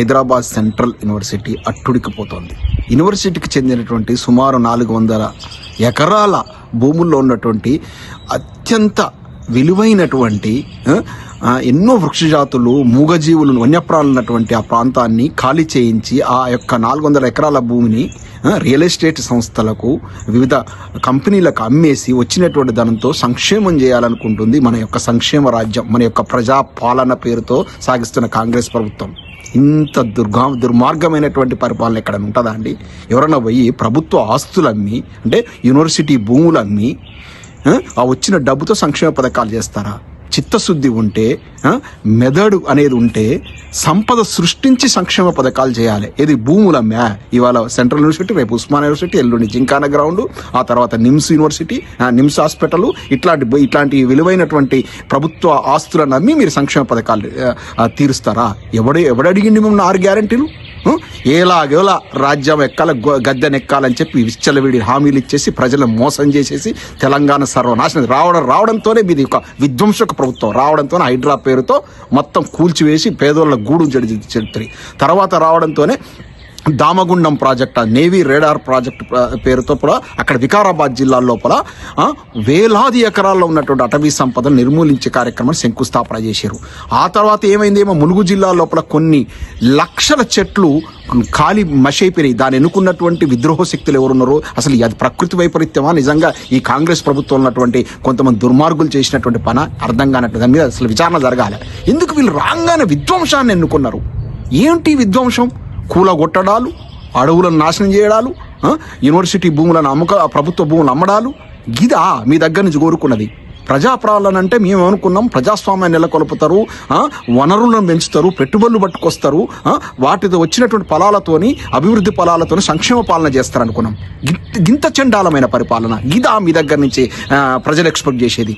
Hyderabad central university అట్టుడికిపోతోంది. యూనివర్సిటీకి చెందినటువంటి సుమారు నాలుగు వందల ఎకరాల భూముల్లో ఉన్నటువంటి అత్యంత విలువైనటువంటి ఎన్నో వృక్షజాతులు మూగజీవులు వన్యప్రాణులు ఉన్నటువంటి ఆ ప్రాంతాన్ని ఖాళీ చేయించి ఆ యొక్క నాలుగు వందల ఎకరాల భూమిని రియల్ ఎస్టేట్ సంస్థలకు వివిధ కంపెనీలకు అమ్మేసి వచ్చినటువంటి ధనంతో సంక్షేమం చేయాలనుకుంటుంది మన యొక్క సంక్షేమ రాజ్యం మన యొక్క ప్రజా పాలన పేరుతో సాగిస్తున్న కాంగ్రెస్ ప్రభుత్వం. ఇంత దుర్గా దుర్మార్గమైనటువంటి పరిపాలన ఎక్కడ ఉంటుందా అండి? ఎవరైనా పోయి ప్రభుత్వ ఆస్తులు అమ్మి అంటే యూనివర్సిటీ భూములు అమ్మి ఆ వచ్చిన డబ్బుతో సంక్షేమ పథకాలు చేస్తారా? చిత్తశుద్ధి ఉంటే మెదడు అనేది ఉంటే సంపద సృష్టించి సంక్షేమ పథకాలు చేయాలి. ఇది భూముల మ్యా ఇవాళ సెంట్రల్ యూనివర్సిటీ రేపు ఉస్మాన్ యూనివర్సిటీ ఎల్లుండి జింకాన గ్రౌండ్ ఆ తర్వాత నిమ్స్ యూనివర్సిటీ నిమ్స్ హాస్పిటల్ ఇట్లాంటి ఇట్లాంటి విలువైనటువంటి ప్రభుత్వ ఆస్తులను నమ్మి మీరు సంక్షేమ పథకాలు తీరుస్తారా? ఎవడు ఎవడడిగిండి మిమ్మల్ని ఆరు గ్యారంటీలు? ఎలాగోలా రాజ్యం ఎక్కాల గద్దెనెక్కాలని చెప్పి విచ్చలవిడి హామీలు ఇచ్చేసి ప్రజలను మోసం చేసేసి తెలంగాణ సర్వనాశనం రావడం రావడంతోనే మీది ఒక విధ్వంసక ప్రభుత్వం రావడంతోనే హైడ్రా పేరుతో మొత్తం కూల్చివేసి పేదోళ్ళ గూడు చెడు చెడుతుంది తర్వాత రావడంతోనే Damagundam project navy radar project పేరుతో కూడా అక్కడ వికారాబాద్ జిల్లా లోపల వేలాది ఎకరాల్లో ఉన్నటువంటి అటవీ సంపదను నిర్మూలించే కార్యక్రమం శంకుస్థాపన చేశారు. ఆ తర్వాత ఏమైందేమో ములుగు జిల్లా లోపల కొన్ని లక్షల చెట్లు ఖాళీ మషైపోయినాయి. దాని ఎన్నుకున్నటువంటి విద్రోహ శక్తులు ఎవరున్నారో అసలు అది ప్రకృతి వైపరీత్యమా? నిజంగా ఈ కాంగ్రెస్ ప్రభుత్వం ఉన్నటువంటి కొంతమంది దుర్మార్గులు చేసినటువంటి పని అర్థం కానట్టు. దాని మీద అసలు విచారణ జరగాలి. ఎందుకు వీళ్ళు రాగానే విధ్వంసాన్ని ఎన్నుకున్నారు? ఏంటి విధ్వంసం? కూలగొట్టడాలు అడవులను నాశనం చేయడాలు యూనివర్సిటీ భూములను అమ్మక ప్రభుత్వ భూములు అమ్మడాలు గిదా మీ దగ్గర నుంచి కోరుకున్నది. ప్రజాపాలన అంటే మేము అనుకున్నాం ప్రజాస్వామ్యాన్ని నెలకొల్పుతారు వనరులను పెంచుతారు పెట్టుబడులు పట్టుకొస్తారు వాటితో వచ్చినటువంటి ఫలాలతోని అభివృద్ధి ఫలాలతోని సంక్షేమ పాలన చేస్తారు అనుకున్నాం గింత- చండాలమైన పరిపాలన గిదా మీ దగ్గర నుంచి ప్రజలు ఎక్స్పెక్ట్ చేసేది.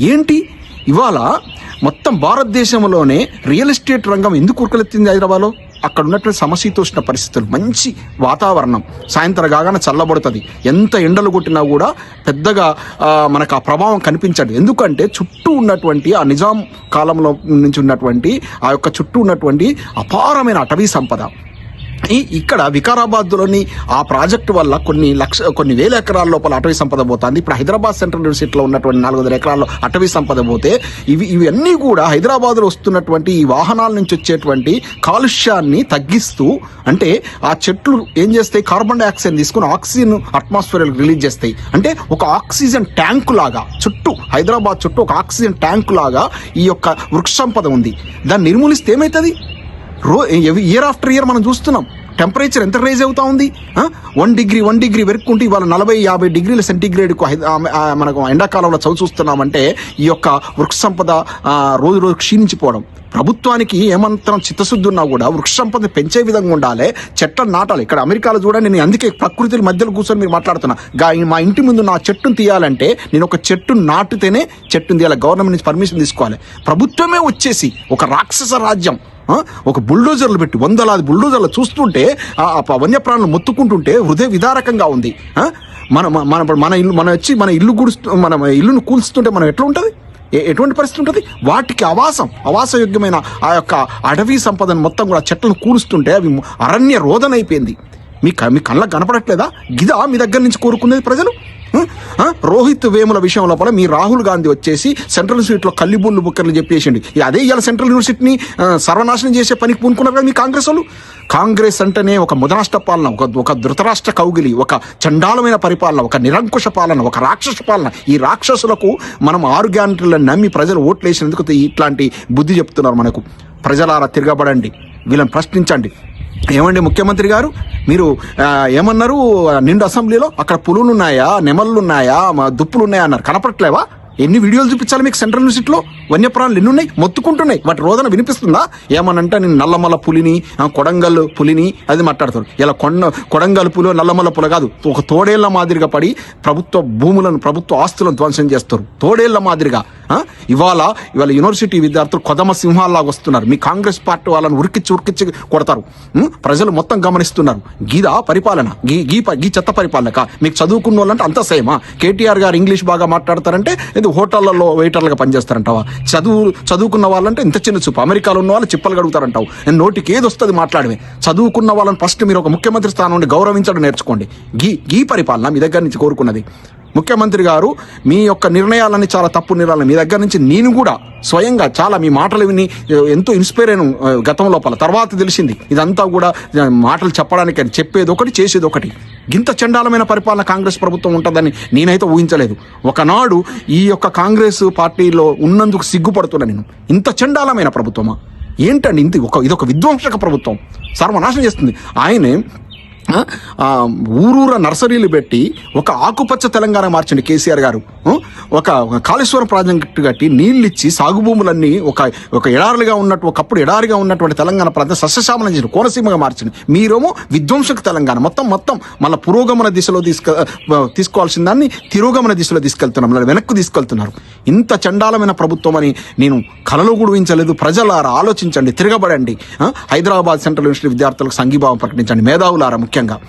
ఏంటి? ఇవాళ మొత్తం భారతదేశంలోనే రియల్ ఎస్టేట్ రంగం ఎందుకు ఉరకలెత్తింది హైదరాబాద్లో? అక్కడ ఉన్నటువంటి సమశీతోష్ణ పరిస్థితులు. మంచి వాతావరణం. సాయంత్రం కాగానే చల్లబడుతుంది. ఎంత ఎండలు కొట్టినా కూడా పెద్దగా మనకు ఆ ప్రభావం కనిపించదు. ఎందుకంటే చుట్టూ ఉన్నటువంటి ఆ నిజాం కాలంలో నుంచి ఉన్నటువంటి ఆ యొక్క చుట్టూ ఉన్నటువంటి అపారమైన అటవీ సంపద. ఈ ఇక్కడ వికారాబాద్లోని ఆ ప్రాజెక్టు వల్ల కొన్ని లక్ష కొన్ని వేల ఎకరాల లోపల అటవీ సంపద పోతుంది. ఇప్పుడు హైదరాబాద్ సెంట్రల్ యూనివర్సిటీలో ఉన్నటువంటి నాలుగు వందల ఎకరాల్లో అటవీ సంపద పోతే ఇవి ఇవన్నీ కూడా హైదరాబాద్లో వస్తున్నటువంటి ఈ వాహనాల నుంచి వచ్చేటువంటి కాలుష్యాన్ని తగ్గిస్తూ అంటే ఆ చెట్లు ఏం చేస్తాయి? కార్బన్ డైఆక్సైడ్ తీసుకుని ఆక్సిజన్ అట్మాస్ఫియర్ రిలీజ్ చేస్తాయి. అంటే ఒక ఆక్సిజన్ ట్యాంకు లాగా చుట్టూ హైదరాబాద్ చుట్టూ ఒక ఆక్సిజన్ ట్యాంకు లాగా ఈ యొక్క వృక్ష సంపద ఉంది. దాన్ని నిర్మూలిస్తే ఏమవుతుంది రో ఇయర్ ఆఫ్టర్ ఇయర్ మనం చూస్తున్నాం. టెంపరేచర్ ఎంత రైజ్ అవుతా ఉంది? వన్ డిగ్రీ వన్ డిగ్రీ వెరుక్కుంటే ఇవాళ నలభై యాభై డిగ్రీల సెంటీగ్రేడ్కు మనకు ఎండాకాలంలో చవి చూస్తున్నామంటే ఈ యొక్క వృక్ష సంపద రోజు రోజు క్షీణించిపోవడం. ప్రభుత్వానికి ఏమంతరం చిత్తశుద్ధి ఉన్నా కూడా వృక్ష సంపద పెంచే విధంగా ఉండాలి చెట్లను నాటాలి. ఇక్కడ అమెరికాలో చూడండి నేను అందుకే ప్రకృతి మధ్యలో కూర్చొని మీరు మాట్లాడుతున్నా. గా మా ఇంటి ముందు నా చెట్టును తీయాలంటే నేను ఒక చెట్టు నాటితేనే చెట్టును తీయాలి. గవర్నమెంట్ నుంచి పర్మిషన్ తీసుకోవాలి. ప్రభుత్వమే వచ్చేసి ఒక రాక్షస రాజ్యం. ఒక బుల్డోజర్లు పెట్టి వందలాది బుల్డోజర్లు చూస్తుంటే ఆ వన్యప్రాణులు మొత్తుకుంటుంటే హృదయ విదారకంగా ఉంది. మన మన- మన మన ఇల్లు మన వచ్చి మన ఇల్లు గుడుస్తూ మన ఇల్లును కూల్స్తుంటే మనం ఎట్లా ఉంటుంది? ఎటువంటి పరిస్థితి ఉంటుంది? వాటికి ఆవాసం ఆవాసయోగ్యమైన ఆ యొక్క అడవి సంపదను మొత్తం కూడా చెట్లను కూలుస్తుంటే అవి అరణ్య రోదనైపోయింది. మీ క- మీ కళ్ళకు కనపడట్లేదా? గిదా మీ దగ్గర నుంచి కోరుకునేది ప్రజలు? రోహిత్ వేముల విషయం లోపల మీ రాహుల్ గాంధీ వచ్చేసి సెంట్రల్ యూనివర్సిటీలో కల్లిబుల్లు బుక్కర్లు చెప్పేసిండి. అదే ఇవాళ సెంట్రల్ యూనివర్సిటీని సర్వనాశనం చేసే పనికి పూనుకున్నారు కదా మీ కాంగ్రెస్ వాళ్ళు? కాంగ్రెస్ అంటేనే ఒక ముదరాష్ట్ర పాలన ఒక ఒక ధృతరాష్ట్ర కౌగిలి ఒక చండాలమైన పరిపాలన ఒక నిరంకుశ పాలన ఒక రాక్షస పాలన. ఈ రాక్షసులకు మనం ఆరు గ్యారంటీలను నమ్మి ప్రజలు ఓట్లు వేసినందుకు ఇట్లాంటి బుద్ధి చెప్తున్నారు మనకు. ప్రజలారా తిరగబడండి. వీళ్ళని ప్రశ్నించండి. ఏమండి ముఖ్యమంత్రి గారు? మీరు ఏమన్నారు? నిండు అసెంబ్లీలో అక్కడ పులులు ఉన్నాయా నెమళ్ళు ఉన్నాయా మా దుప్పులు ఉన్నాయా అన్నారు. కనపడట్లేవా? ఎన్ని వీడియోలు చూపించాలి మీకు సెంట్రల్ యూనివర్సిటీలో వన్యప్రాణులు ఎన్ని ఉన్నాయి మొత్తుకుంటున్నాయి. వాటి రోజున వినిపిస్తుందా? ఏమనంటే నేను నల్లమల్ల పులిని కొడంగల్ పులిని అది మాట్లాడతారు. ఇలా కొండ కొడంగల్ పులి నల్లమల్ల పుల కాదు. ఒక తోడేళ్ళ మాదిరిగా పడి ప్రభుత్వ భూములను ప్రభుత్వ ఆస్తులను ధ్వంసం చేస్తారు. తోడేళ్ళ మాదిరిగా. ఇవాళ ఇవాళ యూనివర్సిటీ విద్యార్థులు కొదమ సింహాల్లాగా వస్తున్నారు. మీ కాంగ్రెస్ పార్టీ వాళ్ళని ఉరికిచ్చి ఉరికిచ్చి కొడతారు. ప్రజలు మొత్తం గమనిస్తున్నారు. గీదా పరిపాలన? గీ గీ ప- గీ చెత్త పరిపాలనక? మీకు చదువుకున్న వాళ్ళంటే అంత సేమా? కేటీఆర్ గారు ఇంగ్లీష్ బాగా మాట్లాడతారంటే ఇది హోటళ్ళలో వెయిటర్లుగా పనిచేస్తారంటావా? చదువు చదువుకున్న వాళ్ళంటే ఇంత చిన్న చూపు. అమెరికాలో ఉన్న వాళ్ళు చిప్పలు గడుగుతారంటావు నేను నోటికి ఏది వస్తుంది మాట్లాడమే. చదువుకున్న వాళ్ళని ఫస్ట్ మీరు ఒక ముఖ్యమంత్రి స్థానం నుండి గౌరవించడం నేర్చుకోండి. గీ గీ పరిపాలన మీ దగ్గర నుంచి కోరుకున్నది. ముఖ్యమంత్రి గారు మీ యొక్క నిర్ణయాలన్నీ చాలా తప్పు నిర్ణయాలు. మీ దగ్గర నుంచి నేను కూడా స్వయంగా చాలా మీ మాటలు విని ఎంతో ఇన్స్పైర్ అయిన గతం లోపల. తర్వాత తెలిసింది ఇదంతా కూడా మాటలు చెప్పడానికి అని చెప్పేది ఒకటి చేసేది ఒకటి. ఇంత చండాలమైన పరిపాలన కాంగ్రెస్ ప్రభుత్వం ఉంటుందని నేనైతే ఊహించలేదు. ఒకనాడు ఈ యొక్క కాంగ్రెస్ పార్టీలో ఉన్నందుకు సిగ్గుపడుతున్నా నేను. ఇంత చండాలమైన ప్రభుత్వమా? ఏంటండి ఇంత ఒక ఇదొక విధ్వంసక ప్రభుత్వం. సర్వనాశనం చేస్తుంది. ఆయనే ఊరూర నర్సరీలు పెట్టి ఒక ఆకుపచ్చ తెలంగాణ మార్చండి కేసీఆర్ గారు. ఒక కాళేశ్వరం ప్రాజెక్టు కట్టి నీళ్ళు ఇచ్చి సాగు భూములన్నీ ఒక ఒక ఎడారులుగా ఉన్నట్టు ఒకప్పుడు ఎడారిగా ఉన్నటువంటి తెలంగాణ ప్రాంతం సస్యశామలం చేసిన కోనసీమగా మార్చింది. మీరేమో విధ్వంసక తెలంగాణ. మొత్తం మొత్తం మళ్ళీ పురోగమన దిశలో తీసుకు తీసుకోవాల్సిన దాన్ని తిరోగమన దిశలో తీసుకెళ్తున్నాం మళ్ళీ వెనక్కు తీసుకెళ్తున్నారు. ఇంత చండాలమైన ప్రభుత్వం అని నేను కలలో కూడా ఊహించలేదు. ప్రజలారా ఆలోచించండి తిరగబడండి. హైదరాబాద్ సెంట్రల్ యూనివర్సిటీ విద్యార్థులకు సంఘీభావం ప్రకటించండి. మేధావులారా ముఖ్యంగా. んが。